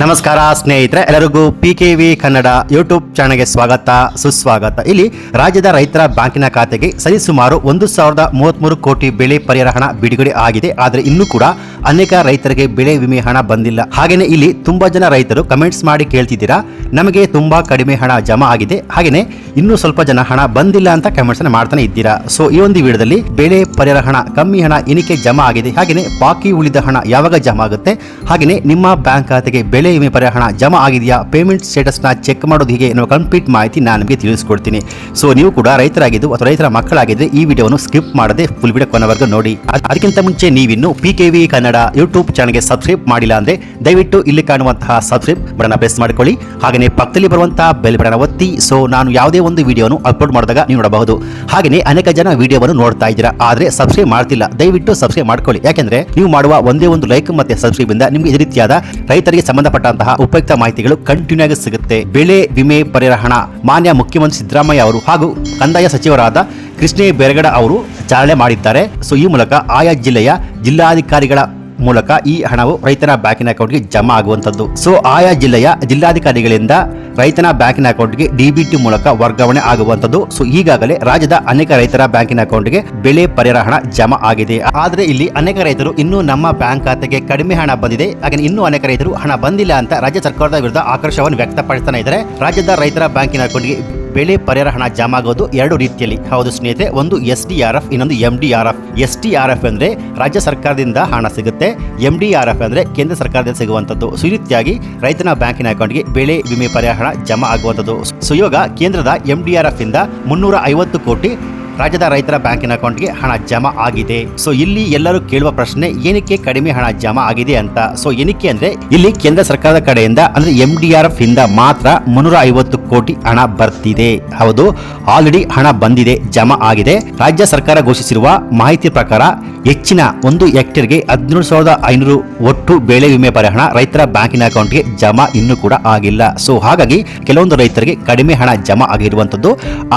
ನಮಸ್ಕಾರ ಸ್ನೇಹಿತರೆ, ಎಲ್ಲರಿಗೂ P K V Kannada YouTube ಚಾನಲ್ಗೆ ಸ್ವಾಗತ, ಸುಸ್ವಾಗತ. ಇಲ್ಲಿ ರಾಜ್ಯದ ರೈತರ ಬ್ಯಾಂಕಿನ ಖಾತೆಗೆ ಸರಿಸುಮಾರು ಒಂದು ಸಾವಿರದ ಮೂವತ್ತ್ಮೂರು ಕೋಟಿ ಬೆಳೆ ಪರಿಹಾರ ಹಣ ಬಿಡುಗಡೆ ಆಗಿದೆ. ಆದರೆ ಇನ್ನೂ ಕೂಡ ಅನೇಕ ರೈತರಿಗೆ ಬೆಳೆ ವಿಮೆ ಹಣ ಬಂದಿಲ್ಲ. ಹಾಗೆಯೇ ಇಲ್ಲಿ ತುಂಬಾ ಜನ ರೈತರು ಕಮೆಂಟ್ಸ್ ಮಾಡಿ ಕೇಳ್ತಿದ್ದೀರಾ, ನಮಗೆ ತುಂಬಾ ಕಡಿಮೆ ಹಣ ಜಮಾ ಆಗಿದೆ. ಹಾಗೆಯೇ ಇನ್ನೂ ಸ್ವಲ್ಪ ಜನ ಹಣ ಬಂದಿಲ್ಲ ಅಂತ ಕಮೆಂಟ್ಸ್ ಮಾಡ್ತಾನೆ ಇದ್ದೀರಾ. ಸೊ ಈ ಒಂದು ವಿಡಿಯೋದಲ್ಲಿ ಬೆಳೆ ಪರಿಹಾರ ಹಣ, ಕಮ್ಮಿ ಹಣ, ಎಣಿಕೆ ಜಮಾ ಆಗಿದೆ. ಹಾಗೆಯೇ ಬಾಕಿ ಉಳಿದ ಹಣ ಯಾವಾಗ ಜಮಾ ಆಗುತ್ತೆ? ಹಾಗೆಯೇ ನಿಮ್ಮ ಬ್ಯಾಂಕ್ ಖಾತೆಗೆ ವಿಮೆ ಪರಿಹಾರ ಜಮಾ ಆಗಿದೆಯಾ? ಪೇಮೆಂಟ್ ಸ್ಟೇಟಸ್ನ ಚೆಕ್ ಮಾಡೋದು ಹೀಗೆ ಎನ್ನುವ ಕಂಪ್ಲೀಟ್ ಮಾಹಿತಿ ನಾನು ನಿಮಗೆ ತಿಳಿಸ್ಕೊಡ್ತೀನಿ. ಸೊ ನೀವು ಕೂಡ ರೈತರಾಗಿದ್ದು ಅಥವಾ ರೈತರ ಮಕ್ಕಳಾಗಿದ್ದರೆ ಈ ವಿಡಿಯೋವನ್ನು ಸ್ಕಿಪ್ ಮಾಡದೆ ಫುಲ್ ವಿಡಿಯೋ ಕೊನೆವರೆಗೂ ನೋಡಿ. ಅದಕ್ಕಿಂತ ಮುಂಚೆ ನೀವಿನ್ನು P K V Kannada YouTube ಚಾನಲ್ಗೆ ಸಬ್ಸ್ಕ್ರೈಬ್ ಮಾಡಿಲ್ಲ ಅಂದ್ರೆ ದಯವಿಟ್ಟು ಇಲ್ಲಿ ಕಾಣುವಂತಹ ಸಬ್ಸ್ಕ್ರೈಬ್ ಬಟನ್ ಪ್ರೆಸ್ ಮಾಡಿಕೊಳ್ಳಿ. ಹಾಗೆಯೇ ಪಕ್ಕದಲ್ಲಿ ಬರುವಂತಹ ಬೆಲ್ ಬಟನ್ ಒತ್ತಿ. ಸೊ ನಾನು ಯಾವುದೇ ಒಂದು ವಿಡಿಯೋನು ಅಪ್ಲೋಡ್ ಮಾಡಿದಾಗ ನೀವು ನೋಡಬಹುದು. ಹಾಗೆಯೇ ಅನೇಕ ಜನ ವಿಡಿಯೋವನ್ನು ನೋಡ್ತಾ ಇದ್ದೀರಾ. ಆದ್ರೆ ಸಬ್ಸ್ಕ್ರೈಬ್ ಮಾಡ್ತಿಲ್ಲ. ದಯವಿಟ್ಟು ಸಬ್ಸ್ಕ್ರೈಬ್ ಮಾಡ್ಕೊಳ್ಳಿ. ಯಾಕೆಂದ್ರೆ ನೀವು ಮಾಡುವ ಒಂದೇ ಒಂದು ಲೈಕ್ ಮತ್ತೆ ಸಬ್ಸ್ಕ್ರೈಬ್ ಇಂದ ನಿಮಗೆ ಇದೇ ರೀತಿಯಾದ ರೈತರಿಗೆ ಸಂಬಂಧಪಟ್ಟಂತಹ ಉಪಯುಕ್ತ ಮಾಹಿತಿಗಳು ಕಂಟಿನ್ಯೂ ಆಗಿ ಸಿಗುತ್ತೆ. ಬೆಳೆ ವಿಮೆ ಪರಿರಹಣ ಹಣ ಮಾನ್ಯ ಮುಖ್ಯಮಂತ್ರಿ ಸಿದ್ದರಾಮಯ್ಯ ಅವರು ಹಾಗೂ ಕಂದಾಯ ಸಚಿವರಾದ ಕೃಷ್ಣೇ ಬೆರಗಡ ಅವರು ಚಾಲನೆ ಮಾಡಿದ್ದಾರೆ. ಸೊ, ಈ ಮೂಲಕ ಆಯಾ ಜಿಲ್ಲೆಯ ಜಿಲ್ಲಾಧಿಕಾರಿಗಳ ಮೂಲಕ ಈ ಹಣವು ರೈತನ ಬ್ಯಾಂಕಿನ ಅಕೌಂಟ್ಗೆ ಜಮಾ ಆಗುವಂಥದ್ದು. ಸೊ, ಆಯಾ ಜಿಲ್ಲೆಯ ಜಿಲ್ಲಾಧಿಕಾರಿಗಳಿಂದ ರೈತನ ಬ್ಯಾಂಕಿನ ಅಕೌಂಟ್ಗೆ ಡಿಬಿಟಿ ಮೂಲಕ ವರ್ಗಾವಣೆ ಆಗುವಂಥದ್ದು. ಸೊ, ಈಗಾಗಲೇ ರಾಜ್ಯದ ಅನೇಕ ರೈತರ ಬ್ಯಾಂಕಿನ ಅಕೌಂಟ್ಗೆ ಬೆಳೆ ಪರಿಹಾರ ಹಣ ಜಮಾ ಆಗಿದೆ. ಆದರೆ ಇಲ್ಲಿ ಅನೇಕ ರೈತರು ಇನ್ನೂ ನಮ್ಮ ಬ್ಯಾಂಕ್ ಖಾತೆಗೆ ಕಡಿಮೆ ಹಣ ಬಂದಿದೆ. ಹಾಗೆ ಇನ್ನೂ ಅನೇಕ ರೈತರು ಹಣ ಬಂದಿಲ್ಲ ಅಂತ ರಾಜ್ಯ ಸರ್ಕಾರದ ವಿರುದ್ಧ ಆಕ್ರೋಶವನ್ನು ವ್ಯಕ್ತಪಡಿಸ್ತಾನೆ ಇದ್ದಾರೆ. ರಾಜ್ಯದ ರೈತರ ಬ್ಯಾಂಕಿನ ಅಕೌಂಟ್ಗೆ ಬೆಳೆ ಪರಿಹಾರ ಹಣ ಜಮಾಗೋದು ಎರಡು ರೀತಿಯಲ್ಲಿ. ಹೌದು ಸ್ನೇಹಿತರೆ, ಒಂದು ಎಸ್ ಡಿ ಆರ್ ಎಫ್, ಇನ್ನೊಂದು M D R F. S D R F ಅಂದ್ರೆ ರಾಜ್ಯ ಸರ್ಕಾರದಿಂದ ಹಣ ಸಿಗುತ್ತೆ. ಎಂ ಡಿ ಆರ್ ಎಫ್ ಅಂದ್ರೆ ಕೇಂದ್ರ ಸರ್ಕಾರದಿಂದ ಸಿಗುವಂಥದ್ದು. ಸೊ, ಈ ರೀತಿಯಾಗಿ ರೈತನ ಬ್ಯಾಂಕಿನ ಅಕೌಂಟ್ಗೆ ಬೆಳೆ ವಿಮೆ ಪರಿಹಾರ ಹಣ ಜಮಾ ಆಗುವಂಥದ್ದು. ಸುಯೋಗ ಕೇಂದ್ರದ ಎಂ ಡಿ ಆರ್ ಎಫ್ ಇಂದ ಮುನ್ನೂರ ಐವತ್ತು ಕೋಟಿ ರಾಜ್ಯದ ರೈತರ ಬ್ಯಾಂಕಿನ ಅಕೌಂಟ್ಗೆ ಹಣ ಜಮಾ ಆಗಿದೆ. ಸೊ ಇಲ್ಲಿ ಎಲ್ಲರೂ ಕೇಳುವ ಪ್ರಶ್ನೆ, ಏನಕ್ಕೆ ಕಡಿಮೆ ಹಣ ಜಮಾ ಆಗಿದೆ ಅಂತ? ಸೊ ಏನಕ್ಕೆ ಅಂದ್ರೆ, ಇಲ್ಲಿ ಕೇಂದ್ರ ಸರ್ಕಾರದ ಕಡೆಯಿಂದ ಅಂದ್ರೆ ಎಂ ಡಿ ಆರ್ ಎಫ್ ಇಂದ ಮಾತ್ರ ಮುನ್ನೂರ ಐವತ್ತು ಕೋಟಿ ಹಣ ಬರ್ತಿದೆ. ಹೌದು ಆಲ್ರೆಡಿ ಹಣ ಬಂದಿದೆ, ಜಮಾ ಆಗಿದೆ. ರಾಜ್ಯ ಸರ್ಕಾರ ಘೋಷಿಸಿರುವ ಮಾಹಿತಿ ಪ್ರಕಾರ ಹೆಚ್ಚಿನ ಒಂದು ಹೆಕ್ಟೇರ್ಗೆ ಹದಿನೇಳು ಸಾವಿರದ ಐನೂರು ಒಟ್ಟು ಬೆಳೆ ವಿಮೆ ಪರಿಹಾರ ರೈತರ ಬ್ಯಾಂಕಿನ ಅಕೌಂಟ್ಗೆ ಜಮಾ ಇನ್ನೂ ಕೂಡ ಆಗಿಲ್ಲ. ಸೊ, ಹಾಗಾಗಿ ಕೆಲವೊಂದು ರೈತರಿಗೆ ಕಡಿಮೆ ಹಣ ಜಮಾ ಆಗಿರುವಂತದ್ದು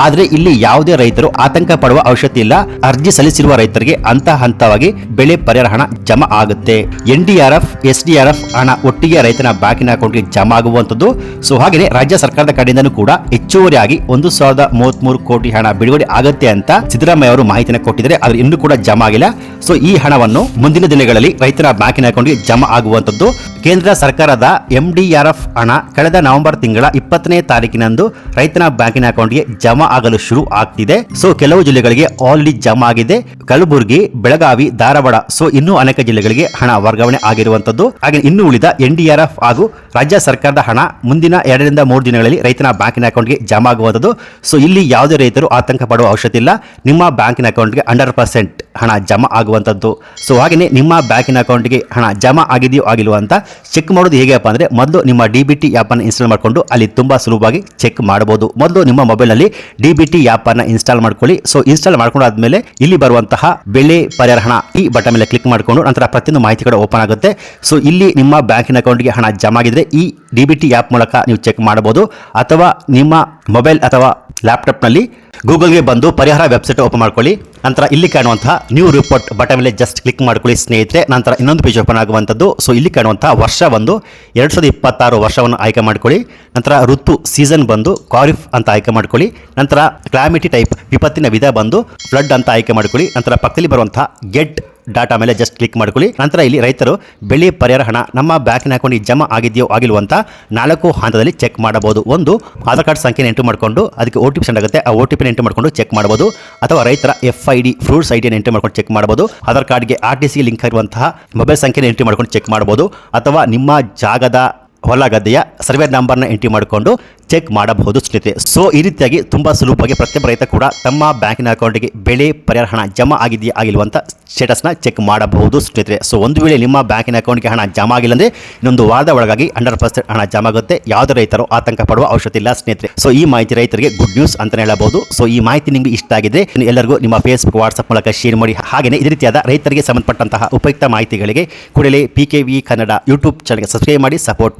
ಆದರೆ ಇಲ್ಲಿ ಯಾವುದೇ ರೈತರು ಆತಂಕ ಪಡುವ ಅವಶ್ಯಕತೆ ಇಲ್ಲ. ಅರ್ಜಿ ಸಲ್ಲಿಸಿರುವ ರೈತರಿಗೆ ಹಂತ ಹಂತವಾಗಿ ಬೆಳೆ ಪರಿಹಾರ ಹಣ ಜಮಾ ಆಗುತ್ತೆ. N D R F, S D R F ಹಣ ಒಟ್ಟಿಗೆ ರೈತನ ಬ್ಯಾಂಕಿನ ಅಕೌಂಟ್ಗೆ ಜಮಾ ಆಗುವಂತದ್ದು ಸೊ ಹಾಗೆ ರಾಜ್ಯ ಸರ್ಕಾರದ ಕಡೆಯಿಂದಲೂ ಕೂಡ ಹೆಚ್ಚುವರಿಯಾಗಿ ಒಂದು ಸಾವಿರದ ಮೂವತ್ಮೂರು ಕೋಟಿ ಹಣ ಬಿಡುಗಡೆ ಆಗುತ್ತೆ ಅಂತ ಸಿದ್ದರಾಮಯ್ಯ ಅವರು ಮಾಹಿತಿಯನ್ನು ಕೊಟ್ಟಿದ್ದಾರೆ. ಆದ್ರೆ ಇನ್ನೂ ಕೂಡ ಜಮಾ ಆಗಿಲ್ಲ. ಸೊ ಈ ಹಣವನ್ನು ಮುಂದಿನ ದಿನಗಳಲ್ಲಿ ರೈತರ ಬ್ಯಾಂಕಿನ ಅಕೌಂಟ್ಗೆ ಜಮಾ ಆಗುವಂತದ್ದು ಕೇಂದ್ರ ಸರ್ಕಾರದ ಎಂ ಎಫ್ ಹಣ ಕಳೆದ ನವೆಂಬರ್ ತಿಂಗಳ ಇಪ್ಪತ್ತನೇ ತಾರೀಕಿನಂದು ರೈತನ ಬ್ಯಾಂಕಿನ ಅಕೌಂಟ್ಗೆ ಜಮಾ ಆಗಲು ಶುರು ಆಗ್ತಿದೆ. ಸೊ ಕೆಲವು ಜಿಲ್ಲೆಗಳಿಗೆ ಆಲ್ರೆಡಿ ಜಮಾ ಆಗಿದೆ. ಕಲಬುರಗಿ, ಬೆಳಗಾವಿ, ಧಾರವಾಡ ಸೊ ಇನ್ನೂ ಅನೇಕ ಜಿಲ್ಲೆಗಳಿಗೆ ಹಣ ವರ್ಗಾವಣೆ ಆಗಿರುವಂತದ್ದು ಹಾಗೆ ಇನ್ನು ಉಳಿದ ಎನ್ ಡಿ ಎಫ್ ಹಾಗೂ ರಾಜ್ಯ ಸರ್ಕಾರದ ಹಣ ಮುಂದಿನ ಎರಡರಿಂದ ಮೂರು ದಿನಗಳಲ್ಲಿ ರೈತನ ಬ್ಯಾಂಕಿನ ಅಕೌಂಟ್ಗೆ ಜಮಾ ಆಗುವಂಥದ್ದು. ಸೊ ಇಲ್ಲಿ ಯಾವುದೇ ರೈತರು ಆತಂಕ ಪಡುವ ಅವಶ್ಯಕತೆ ಇಲ್ಲ. ನಿಮ್ಮ ಬ್ಯಾಂಕಿನ ಅಕೌಂಟ್ಗೆ ಹಂಡ್ರೆಡ್ ಪರ್ಸೆಂಟ್ ಹಣ ಜಮಾ ಆಗುವಂಥದ್ದು ಸೊ ಹಾಗೆಯೇ ನಿಮ್ಮ ಬ್ಯಾಂಕಿನ ಅಕೌಂಟ್ಗೆ ಹಣ ಜಮಾ ಆಗಿದೆಯೋ ಆಗಿಲ್ವೋ ಅಂತ ಚೆಕ್ ಮಾಡೋದು ಹೇಗೆಪ್ಪ ಅಂದರೆ ಮೊದಲು ನಿಮ್ಮ ಡಿ ಬಿ ಟಿ ಆ್ಯಪನ್ನು ಇನ್ಸ್ಟಾಲ್ ಮಾಡಿಕೊಂಡು ಅಲ್ಲಿ ತುಂಬ ಸುಲಭವಾಗಿ ಚೆಕ್ ಮಾಡ್ಬೋದು ಮೊದಲು ನಿಮ್ಮ ಮೊಬೈಲ್ನಲ್ಲಿ ಡಿ ಬಿ ಟಿ ಆ್ಯಪನ್ನು ಇನ್ಸ್ಟಾಲ್ ಮಾಡ್ಕೊಳ್ಳಿ. ಸೊ ಇನ್ಸ್ಟಾಲ್ ಮಾಡ್ಕೊಂಡಾದ್ಮೇಲೆ ಇಲ್ಲಿ ಬರುವಂತಹ ಬೆಳೆ ಪರಿಹಾರ ಹಣ ಈ ಬಟನ್ ಮೇಲೆ ಕ್ಲಿಕ್ ಮಾಡಿಕೊಂಡು ನಂತರ ಪ್ರತಿಯೊಂದು ಮಾಹಿತಿ ಕೂಡ ಓಪನ್ ಆಗುತ್ತೆ. ಸೊ ಇಲ್ಲಿ ನಿಮ್ಮ ಬ್ಯಾಂಕಿನ ಅಕೌಂಟ್ಗೆ ಹಣ ಜಮಾ ಆಗಿದ್ರೆ ಈ ಡಿ ಬಿ ಟಿ ಆ್ಯಪ್ ಮೂಲಕ ನೀವು ಚೆಕ್ ಮಾಡಬಹುದು. ಅಥವಾ ನಿಮ್ಮ ಮೊಬೈಲ್ ಅಥವಾ ಲ್ಯಾಪ್ಟಾಪ್ನಲ್ಲಿ ಗೂಗಲ್ಗೆ ಬಂದು ಪರಿಹಾರ ವೆಬ್ಸೈಟ್ ಓಪನ್ ಮಾಡ್ಕೊಳ್ಳಿ. ನಂತರ ಇಲ್ಲಿ ಕಾಣುವಂತಹ ನ್ಯೂ ರಿಪೋರ್ಟ್ ಬಟನ್ ಮೇಲೆ ಜಸ್ಟ್ ಕ್ಲಿಕ್ ಮಾಡ್ಕೊಳ್ಳಿ ಸ್ನೇಹಿತರೆ. ನಂತರ ಇನ್ನೊಂದು ಪೇಜ್ ಓಪನ್ ಆಗುವಂಥದ್ದು. ಸೊ ಇಲ್ಲಿ ಕಾಣುವಂತಹ ವರ್ಷ ಬಂದು ಎರಡು ಸಾವಿರದ ಇಪ್ಪತ್ತಾರು ವರ್ಷವನ್ನು ಆಯ್ಕೆ ಮಾಡ್ಕೊಳ್ಳಿ. ನಂತರ ಋತು ಸೀಸನ್ ಬಂದು ಕಾರಿಫ್ ಅಂತ ಆಯ್ಕೆ ಮಾಡ್ಕೊಳ್ಳಿ. ನಂತರ ಕ್ಲಾಮಿಟಿ ಟೈಪ್ ವಿಪತ್ತಿನ ವಿಧ ಬಂದು ಫ್ಲಡ್ ಅಂತ ಆಯ್ಕೆ ಮಾಡ್ಕೊಳ್ಳಿ. ನಂತರ ಪಕ್ಕದಲ್ಲಿ ಬರುವಂತಹ ಗೆಟ್ ಡಾಟಾ ಮೇಲೆ ಜಸ್ಟ್ ಕ್ಲಿಕ್ ಮಾಡ್ಕೊಳ್ಳಿ. ನಂತರ ಇಲ್ಲಿ ರೈತರು ಬೆಳೆ ಪರಿಹಾರ ಹಣ ನಮ್ಮ ಬ್ಯಾಂಕಿನ ಅಕೌಂಟಿಗೆ ಜಮಾ ಆಗಿದೆಯೋ ಆಗಿಲ್ವೋ ಅಂತ ನಾಲ್ಕು ಹಂತದಲ್ಲಿ ಚೆಕ್ ಮಾಡಬಹುದು. ಒಂದು, ಆಧಾರ್ ಕಾರ್ಡ್ ಸಂಖ್ಯೆ ಎಂಟು ಮಾಡಿಕೊಂಡು ಅದಕ್ಕೆ ಒ ಟಿ ಪಿ ಸೆಂಡ್ ಆಗುತ್ತೆ. ಆ ಒ ಟಿ ಪಿ ಎಂಟು ಮಾಡಿಕೊಂಡು ಚೆಕ್ ಮಾಡಬಹುದು. ಅಥವಾ ರೈತರ F I D fruits I entry ಎಂಟು ಮಾಡ್ಕೊಂಡು ಚೆಕ್ ಮಾಡಬಹುದು. ಆಧಾರ್ ಕಾರ್ಡ್ಗೆ ಆರ್ ಟಿ ಸಿ ಲಿಂಕ್ ಆಗಿರುವಂತಹ ಮೊಬೈಲ್ ಸಂಖ್ಯೆಯನ್ನು ಎಂಟ್ರಿ ಮಾಡ್ಕೊಂಡು ಚೆಕ್ ಮಾಡಬಹುದು. ಅಥವಾ ನಿಮ್ಮ ಜಾಗದ ಹೊಲ ಗದ್ದೆಯ ಸರ್ವೆ ನಂಬರ್ನ ಎಂಟ್ರಿ ಮಾಡಿಕೊಂಡು ಚೆಕ್ ಮಾಡಬಹುದು ಸ್ನೇಹಿತರೆ. ಸೊ ಈ ರೀತಿಯಾಗಿ ತುಂಬ ಸುಲಭವಾಗಿ ಪ್ರತಿಯೊಬ್ಬ ರೈತ ಕೂಡ ತಮ್ಮ ಬ್ಯಾಂಕಿನ ಅಕೌಂಟಿಗೆ ಬೆಳೆ ಪರಿಹಾರ ಹಣ ಜಮಾ ಆಗಿದೆಯಾ ಆಗಿಲ್ವ ಅಂತ ಸ್ಟೇಟಸ್ನ ಚೆಕ್ ಮಾಡಬಹುದು ಸ್ನೇಹಿತರೆ. ಸೊ ಒಂದು ವೇಳೆ ನಿಮ್ಮ ಬ್ಯಾಂಕಿನ ಅಕೌಂಟ್ಗೆ ಹಣ ಜಮಾ ಆಗಿಲ್ಲ ಅಂದರೆ ಇನ್ನೊಂದು ವಾರದ ಒಳಗಾಗಿ ಹಂಡ್ರೆಡ್ ಪರ್ಸೆಂಟ್ ಹಣ ಜಮಾ ಆಗುತ್ತೆ. ಯಾವುದೇ ರೈತರು ಆತಂಕ ಪಡುವ ಅವಶ್ಯಕತೆ ಇಲ್ಲ ಸ್ನೇಹಿತರೆ. ಸೊ ಈ ಮಾಹಿತಿ ರೈತರಿಗೆ ಗುಡ್ ನ್ಯೂಸ್ ಅಂತ ಹೇಳಬಹುದು. ಸೊ ಈ ಮಾಹಿತಿ ನಿಮಗೆ ಇಷ್ಟ ಆಗಿದೆ ಎಲ್ಲರಿಗೂ ನಿಮ್ಮ ಫೇಸ್ಬುಕ್ ವಾಟ್ಸಪ್ ಮೂಲಕ ಶೇರ್ ಮಾಡಿ. ಹಾಗೆಯೇ ಇದೇ ರೀತಿಯಾದ ರೈತರಿಗೆ ಸಂಬಂಧಪಟ್ಟಂತಹ ಉಪಯುಕ್ತ ಮಾಹಿತಿಗಳಿಗೆ ಕೂಡಲೇ P K V Kannada YouTube ಚಾನಲ್ಗೆ ಸಬ್ಸ್ಕ್ರೈಬ್ ಮಾಡಿ ಸಪೋರ್ಟ್